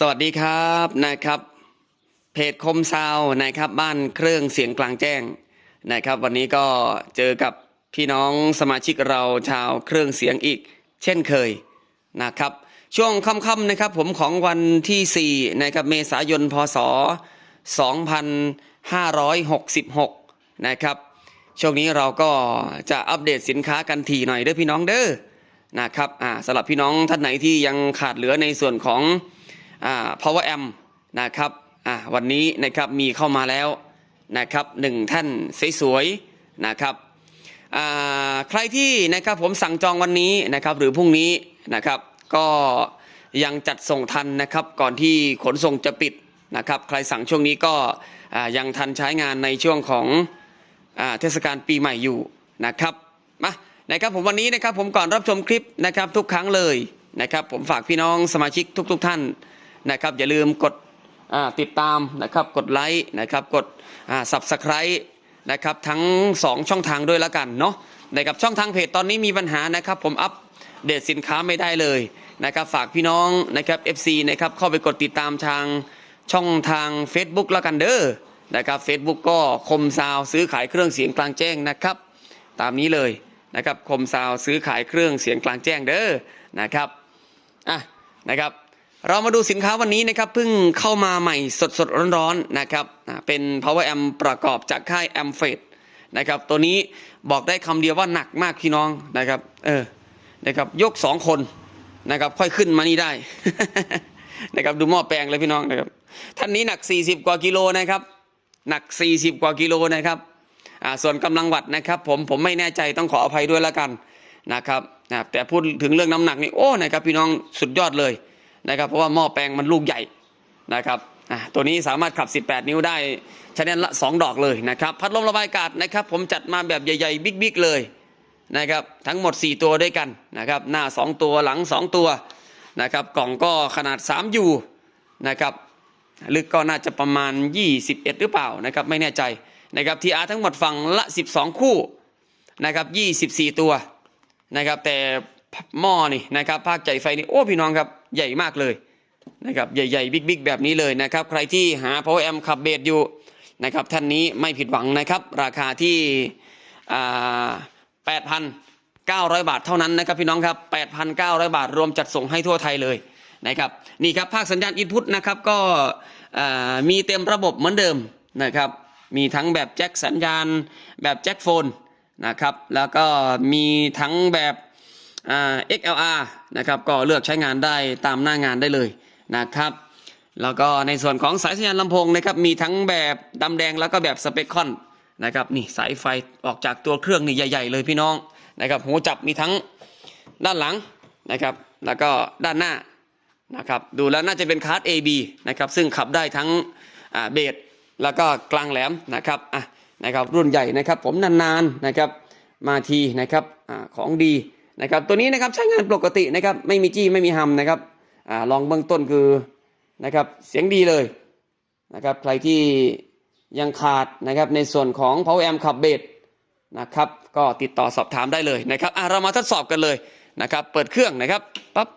สวัสดีครับนะครับ เพจคมซาวนะครับ บ้านเครื่องเสียงกลางแจ้งนะครับ วันนี้ก็เจอกับพี่น้องสมาชิกเราชาวเครื่องเสียงอีก เช่นเคยนะครับ ช่วงค่ำๆนะครับ ผมของวันที่4นะครับเมษายนพศ 2566 นะครับ ช่วงนี้เราก็จะอัปเดตสินค้ากันทีหน่อยเด้อพี่น้องเด้อนะครับอ่าสำหรับพี่น้องท่านไหนที่ยังขาดเหลือในส่วนของ power amp นะครับวันนี้นะครับมีเข้ามาแล้วนะครับหนึ่งท่านสวยๆนะครับใครที่นะครับผมสั่งจองวันนี้นะครับหรือพรุ่งนี้นะครับก็ยังจัดส่งทันนะครับก่อนที่ขนส่งจะปิดนะครับใครสั่งช่วงนี้ก็ยังทันใช้งานในช่วงของอเทศกาลปีใหม่อยู่นะครับมานะครับผมวันนี้นะครับผมก่อนรับชมคลิปนะครับทุกครั้งเลยนะครับผมฝากพี่น้องสมาชิกทุก ๆ ท่าน นะครับอย่าลืมกดติดตามนะครับกดไลค์นะครับกดอ่า subscribe นะครับทั้ง 2 ช่องทางด้วยล้วกันเนาะนะครับช่องทางเพจตอนนี้มีปัญหานะครับผมอัปเดตสินค้าไม่ได้เลยนะครับฝากพี่น้องนะครับ FC นะครับเข้าไปกดติดตามทางช่องทาง Facebook ล้วกันเด้อนะครับ Facebook ก็คมซาวซื้อขายเครื่องเสียงกลางแจ้งนะครับ ตามนี้เลยนะครับคมซาวซื้อขายเครื่องเสียงกลางแจ้งเด้อนะครับอะนะครับ เรามาดูสินค้าวันนี้นะครับเพิ่งเข้ามาใหม่สดสดๆร้อนๆนะครับเป็น power amp ประกอบจากค่าย a m f e d นะครับตัวนี้บอกได้คำเดียวว่าหนักมากพี่น้องนะครับเออนะครับยกสองคนนะครับค่อยขึ้นมานี่ได้นะครับดูหม้อแปลงเลยพี่น้องนะครับท่านนี้หนัก 40 กว่ากิโลนะครับหนัก 40 กว่ากิโลนะครับอ่าส่วนกำลังวัดนะครับ ผมผมไม่แน่ใจต้องขออภัยด้วยแล้วกันนะครับนะแต่พูดถึงเรื่องน้ำหนักนี่โอ้นะครับพี่น้องสุดยอดเลย นะครับเพราะว่าหม้อแปลงมันลูกใหญ่นะครับตัวนี้สามารถขับ 18 นิ้วได้ชแนลละ 2 ดอกเลยนะครับพัดลมระบายอากาศนะครับ ผมจัดมาแบบใหญ่ๆ บิ๊กๆเลยนะครับทั้งหมด 4 ตัวด้วยกันนะครับหน้า 2 ตัวหลัง 2 ตัวนะครับกล่องก็ขนาด3ยูนะครับลึกก็น่าจะประมาณ 21 หรือเปล่านะครับไม่แน่ใจนะครับทีอาร์ทั้งหมดฝั่งละ 12 คู่นะครับ24 ตัวนะครับแต่หม้อนี่นะครับภาคใจไฟนี่โอ้พี่น้องครับ ใหญ่มากเลยนะครับใหญ่ๆบิ๊กๆแบบนี้เลยนะครับ ใครที่หา power amp ขับเบสอยู่นะครับท่านนี้ไม่ผิดหวังนะครับ ราคาที่อ่า8,900บาทเท่านั้นนะครับพี่น้องครับ8,900บาทรวมจัดส่งให้ทั่วไทยเลยนะครับนี่ครับภาคสัญญาณอินพุตนะครับก็มีเต็มระบบเหมือนเดิมนะครับมีทั้งแบบแจ็คสัญญาณแบบแจ็คโฟนนะครับแล้วก็มีทั้งแบบ XLR นะครับก็เลือกใช้งานได้ตามหน้างานได้เลยนะครับ แล้วก็ในส่วนของสายสัญญาณลำโพงนะครับมีทั้งแบบดำแดงแล้วก็แบบสเปคคอนนะครับนี่สายไฟออกจากตัวเครื่องนี่ใหญ่ ๆ เลยพี่น้องนะครับหูจับมีทั้งด้านหลังนะครับ แล้วก็ด้านหน้านะครับดูแล้วน่าจะเป็นคาร์ด AB นะครับซึ่งขับได้ทั้งเบสแล้วก็กลางแหลมนะครับอะนะครับรุ่นใหญ่นะครับผมนานๆนะครับมาทีนะครับอของดี นะครับตัวนี้นะครับใช้งานปกตินะครับไม่มีจี้ไม่มีฮัมนะครับอลองเบื้องต้นคือนะครับเสียงดีเลยนะครับใครที่ยังขาดนะครับในส่วนของ Power Amp ขับเบสนะครับก็ติดต่อสอบถามได้เลยนะครับเรามาทดสอบกันเลยนะครับเปิดเครื่องนะครับปั๊บ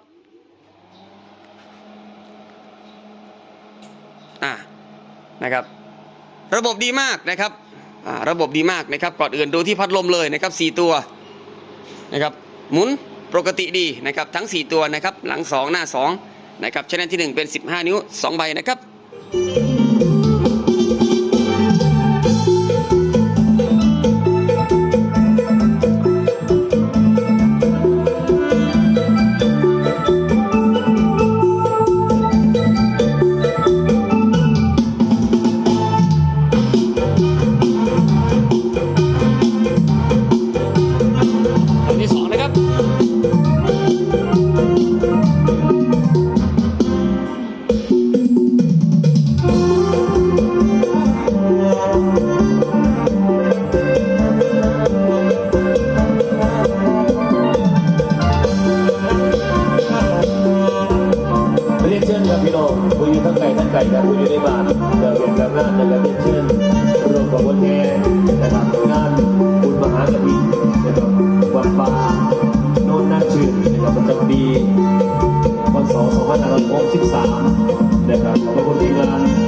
อ่านะครับระบบดีมากนะครับอ่าระบบดีมากนะครับก่อนอื่นดูที่พัดลมเลยนะครับ 4 ตัวนะครับ หมุนปกติดีนะครับทั้ง 4 ตัวนะครับหลัง 2 หน้า2นะครับชแนลที่ 1 เป็น 15 นิ้ว 2 ใบนะครับ ทั้งไก่ทั้งไก่ครับผู้อยู่ในบ้านเดินเรียนแบบนั้นจะเรียนเชิญรวมกับวันแทนนะครับงานบุญมหากฐินนะครับวัดป่าโน่นนั่นชื่นนะครับประจำปีพศ2563ต้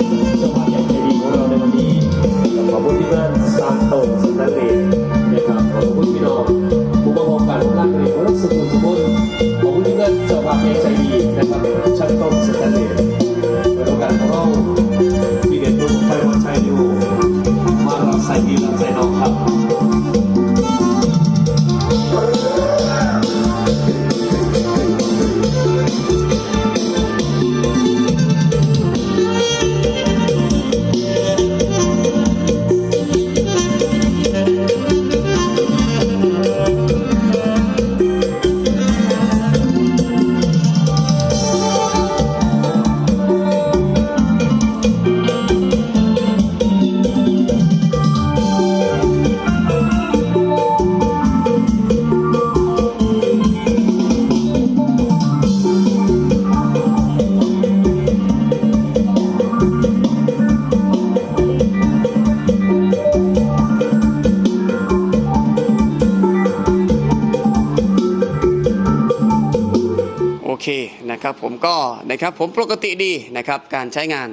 นะครับผมก็นะครับผมปกติดีนะครับการใช้งาน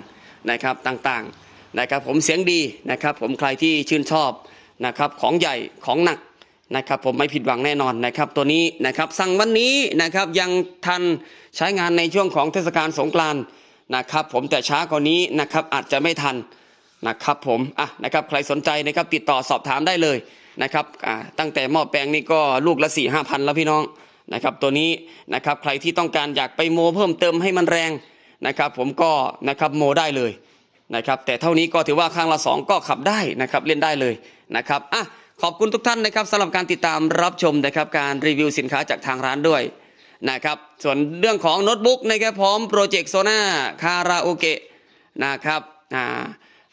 นะครับต่างๆนะครับผมเสียงดีนะครับผมใครที่ชื่นชอบนะครับของใหญ่ของหนักนะครับผมไม่ผิดหวังแน่นอนนะครับตัวนี้นะครับสั่งวันนี้นะครับยังทันใช้งานในช่วงของเทศกาลสงกรานต์นะครับผมแต่ช้ากว่านี้นะครับอาจจะไม่ทันนะครับผมอะนะครับใครสนใจนะครับติดต่อสอบถามได้เลยนะครับตั้งแต่หม้อแปลงนี่ก็ลูกละ4ี่ห้าพันแล้วพี่น้อง นะครับตัวนี้นะครับใครที่ต้องการอยากไปโมเพิ่มเติมให้มันแรงนะครับผมก็นะครับโมได้เลยนะครับแต่เท่านี้ก็ถือว่าข้างละสองก็ขับได้นะครับเล่นได้เลยนะครับอะขอบคุณทุกท่านนะครับสำหรับการติดตามรับชมนะครับการรีวิวสินค้าจากทางร้านด้วยนะครับส่วนเรื่องของโน้ตบุ๊กนะครับพร้อมโปรเจกต์โซน่าคาราโอเกะนะครับอ่า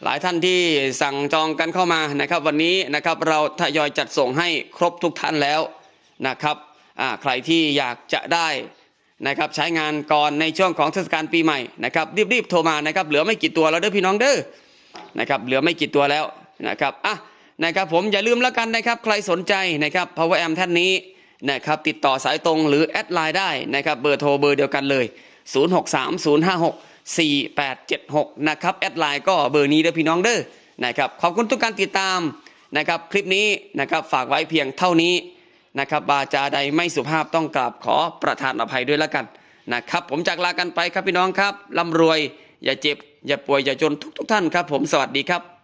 หลายท่านที่สั่งจองกันเข้ามานะครับ วันนี้นะครับเราทยอยจัดส่งให้ครบทุกท่านแล้วนะครับ ใครที่อยากจะได้นะครับใช้งานก่อนในช่วงของเทศกาลปีใหม่นะครับรีบๆโทรมานะครับเหลือไม่กี่ตัวแล้วเด้อพี่น้องเด้อนะครับเหลือไม่กี่ตัวแล้วนะครับอะนะครับผมอย่าลืมแล้วกันนะครับใครสนใจนะครับ power amp ท่านนี้นะครับติดต่อสายตรงหรือแอดไลน์ได้นะครับเบอร์โทรเบอร์เดียวกันเลย 0630564876 นะครับแอดไลน์ก็เบอร์นี้เด้อพี่น้องเด้อนะครับขอบคุณทุกการติดตามนะครับคลิปนี้นะครับฝากไว้เพียงเท่านี้ นะครับบาจาใดไม่สุภาพต้องกราบขอประทานอภัยด้วยแล้วกันนะครับ ผมจากลากันไปครับพี่น้องครับร่ำรวย อย่าเจ็บ อย่าป่วยอย่าจนทุก ๆ ท่านครับ ผมสวัสดีครับ